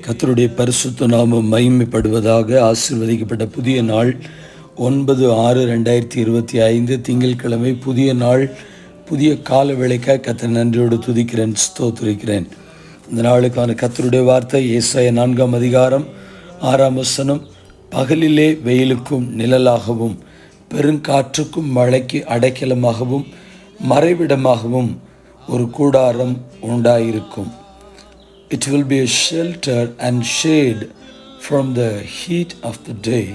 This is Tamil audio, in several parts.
கத்தருடைய பரிசுத்த நாமம் மகிமைப்படுவதாக ஆசிர்வதிக்கப்பட்ட புதிய நாள் ஒன்பது ஆறு ரெண்டாயிரத்தி இருபத்தி ஐந்து திங்கட்கிழமை புதிய நாள் புதிய கால வேலைக்காக கத்தர் நன்றியோடு துதிக்கிறேன் ஸ்தோத்திருக்கிறேன். இந்த நாளுக்கான கத்தருடைய வார்த்தை ஏசாய நான்காம் அதிகாரம் ஆறாம் வசனம் பகலிலே வெயிலுக்கும் நிழலாகவும் பெருங்காற்றுக்கும் மழைக்கு அடைக்கலமாகவும் மறைவிடமாகவும் ஒரு கூடாரம் உண்டாயிருக்கும். It will be a shelter and shade from the heat of the day,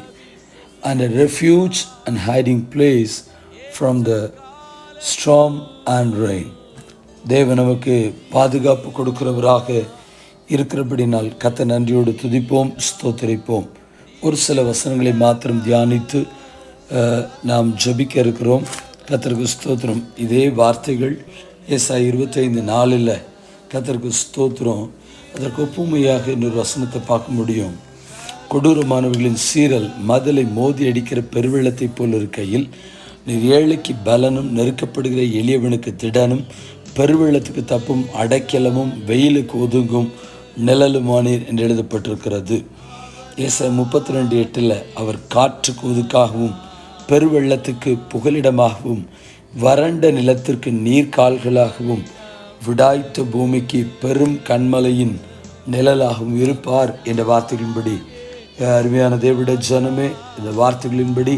and a refuge and hiding place from the storm and rain. தேவன் நமக்கு பாதுகாப்பு கொடுக்கிறவராக இருக்கிறபடினால் கத்த நன்றியோடு துதிப்போம் ஸ்தோத்தரிப்போம். ஒரு சில வசனங்களை மாத்திரம் தியானித்து நாம் ஜபிக்க இருக்கிறோம். கத்தருக்கு ஸ்தோத்திரம். இதே வார்த்தைகள் ஏசா இருபத்தைந்து நாளில் கத்தருக்கு ஸ்தோத்திரம். அதற்கு ஒப்புமையாக இன்னொரு வசனத்தை பார்க்க முடியும். கொடூரமானவர்களின் சீரல் மதலை மோதி அடிக்கிற பெருவெள்ளத்தைப் போல் இருக்கையில் நீர் ஏழைக்கு பலனும் நெருக்கப்படுகிற எளியவனுக்கு திடனும் பெருவெள்ளத்துக்கு தப்பும் அடைக்கலமும் வெயிலுக்கு ஒதுங்கும் நிழலுமானீர் என்று எழுதப்பட்டிருக்கிறது. ஏச முப்பத்தி ரெண்டு எட்டில் அவர் காற்றுக்கு ஒதுக்காகவும் பெருவெள்ளத்துக்கு புகலிடமாகவும் வறண்ட நிலத்திற்கு நீர்கால்களாகவும் விடாய்த்த பூமிக்கு பெரும் கண்மலையின் நிழலாகவும் இருப்பார் என்ற வார்த்தைகளின்படி. அருமையான தேவனுடைய ஜனமே இந்த வார்த்தைகளின்படி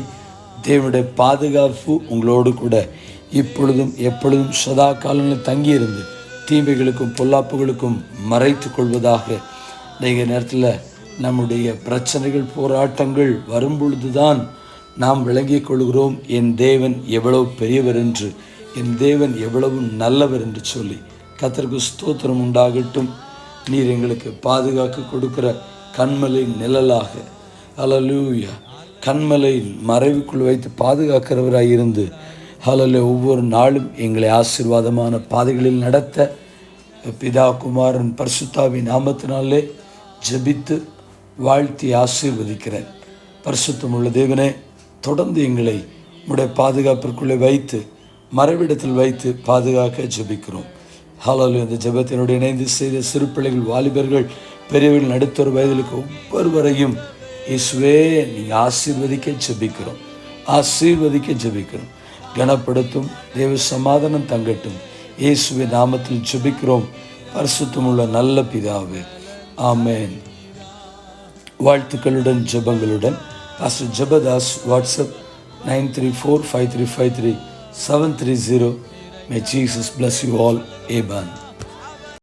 தேவனுடைய பாதுகாப்பு உங்களோடு கூட இப்பொழுதும் எப்பொழுதும் சதா காலங்களில் தங்கியிருந்து தீமைகளுக்கும் பொல்லாப்புகளுக்கும் மறைத்து கொள்வதாக நீங்கள் நேரத்தில் நம்முடைய பிரச்சனைகள் போராட்டங்கள் வரும்பொழுதுதான் நாம் விளங்கிக் கொள்கிறோம். என் தேவன் எவ்வளவு பெரியவர் என்று என் தேவன் எவ்வளவு நல்லவர் என்று சொல்லி கத்தருக்கு ஸ்தோத்திரம் உண்டாகட்டும். நீர் எங்களுக்கு பாதுகாக்க கொடுக்கிற கண்மலை நிழலாக. ஹalleluya கண்மலை மறைவுக்குள் வைத்து பாதுகாக்கிறவராக இருந்து ஹலல ஒவ்வொரு நாளும் எங்களை ஆசீர்வாதமான பாதைகளில் நடத்த பிதா குமாரன் பர்சுத்தாவின் நாமத்தினாலே ஜெபித்து வாழ்த்தி ஆசீர்வதிக்கிறேன். பரிசுத்தமுள்ள தேவனே தொடர்ந்து எங்களை உடைய பாதுகாப்பிற்குள்ளே வைத்து மறைவிடத்தில் வைத்து பாதுகாக்க ஜெபிக்கிறோம். ஹலோ இந்த ஜபத்தினோடு இணைந்து செய்த சிறு பிள்ளைகள் வாலிபர்கள் பெரியவர்கள் நடுத்தர வயதிலுக்கு ஒவ்வொருவரையும் இயேசுவே நீங்கள் ஆசீர்வதிக்க ஜபிக்கிறோம். ஆசீர்வதிக்க ஜபிக்கிறோம். கனப்படுத்தும் தேவ சமாதானம் தங்கட்டும். இயேசுவை நாமத்தில் ஜெபிக்கிறோம். பரிசுத்தமுள்ள நல்ல பிதாவே. ஆமேன். வாழ்த்துக்களுடன் ஜெபங்களுடன். Pastor Jabadas WhatsApp nine three four five three five three seven three zero. May Jesus bless you all. Amen.